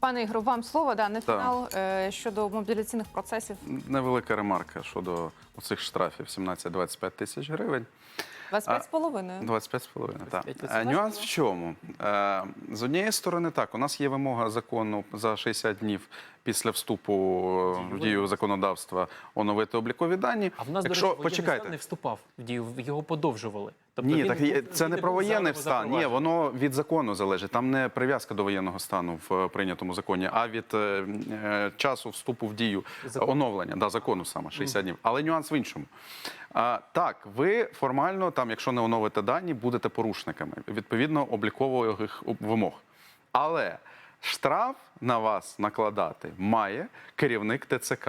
Пане Ігору, вам слово да, на фінал е, щодо мобілізаційних процесів. Невелика ремарка щодо цих штрафів 17-25 тисяч гривень. 25,5. 25,5, так. 25%. Е, Нюанс в чому? Е, З однієї сторони, так, у нас є вимога закону за 60 днів після вступу е, в дію законодавства оновити облікові дані. А в нас, Якщо, до речі, воєнний почекайте. стан не вступав в дію, його подовжували. Тобто Ні, він так це він не про воєнний стан. Ні, воно від закону залежить. Там не прив'язка до воєнного стану в е, прийнятому законі, а від е, е, часу вступу в дію Закону. оновлення да, закону саме 60 днів. Але нюанс в іншому. А, так, ви формально, там, якщо не оновите дані, будете порушниками відповідно облікових вимог. Але штраф на вас накладати має керівник ТЦК.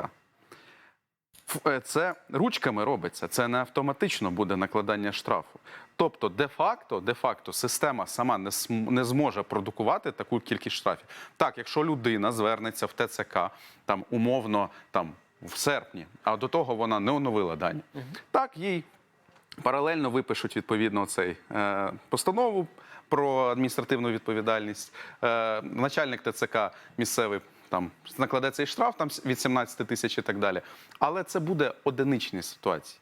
Е, Це ручками робиться, це не автоматично буде накладання штрафу. Тобто, де-факто, де-факто, система сама не, не зможе продукувати таку кількість штрафів. Так, якщо людина звернеться в ТЦК там умовно там в серпні, а до того вона не оновила дані, так їй паралельно випишуть відповідно цей е, постанову про адміністративну відповідальність. Е, начальник ТЦК місцевий там накладе цей штраф там від 17 тисяч і так далі. Але це буде одиничні ситуації.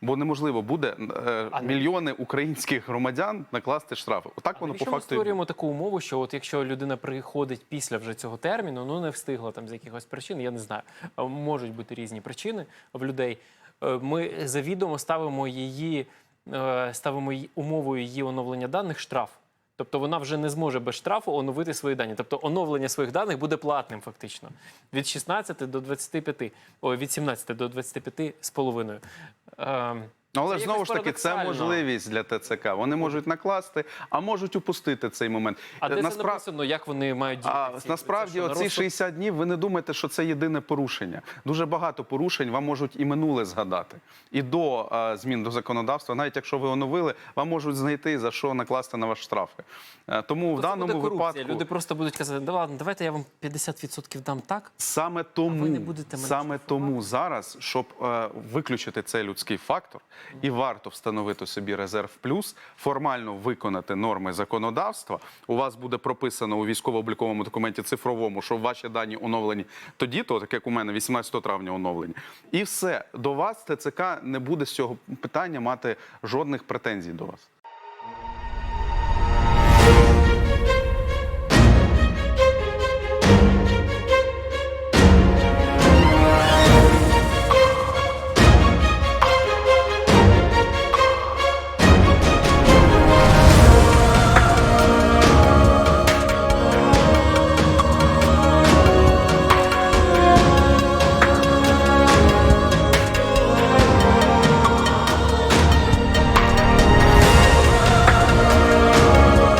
Бо неможливо буде е, А мільйони українських громадян накласти штрафи. Отак воно по ми факту. і створюємо таку умову, що от якщо людина приходить після вже цього терміну, ну не встигла там з якихось причин, я не знаю, можуть бути різні причини в людей. Е, Ми завідомо ставимо її, е, ставимо її умовою її оновлення даних штраф. Тобто вона вже не зможе без штрафу оновити свої дані. Тобто оновлення своїх даних буде платним фактично від 16 до 25, о, від 17 до 25 з половиною. Ну, але ж знову ж таки, це можливість для ТЦК. Вони можуть накласти, а можуть упустити цей момент. А де це написано, як вони мають діяти? А Ці- насправді, оці розсуд? 60 днів, ви не думаєте, що це єдине порушення. Дуже багато порушень вам можуть і минуле згадати. І до е, змін до законодавства, навіть якщо ви оновили, вам можуть знайти за що накласти на ваш штрафи. Е, тому в Це даному випадку Люди просто будуть казати, да ладно, давайте я вам 50% дам так. саме тому ви не будете мене саме тому зараз, щоб е, виключити цей людський фактор, і варто встановити собі резерв плюс, формально виконати норми законодавства. У вас буде прописано у військово-обліковому документі цифровому, що ваші дані оновлені тоді, то так як у мене 18 травня оновлені, і все до вас ТЦК не буде з цього питання мати жодних претензій до вас.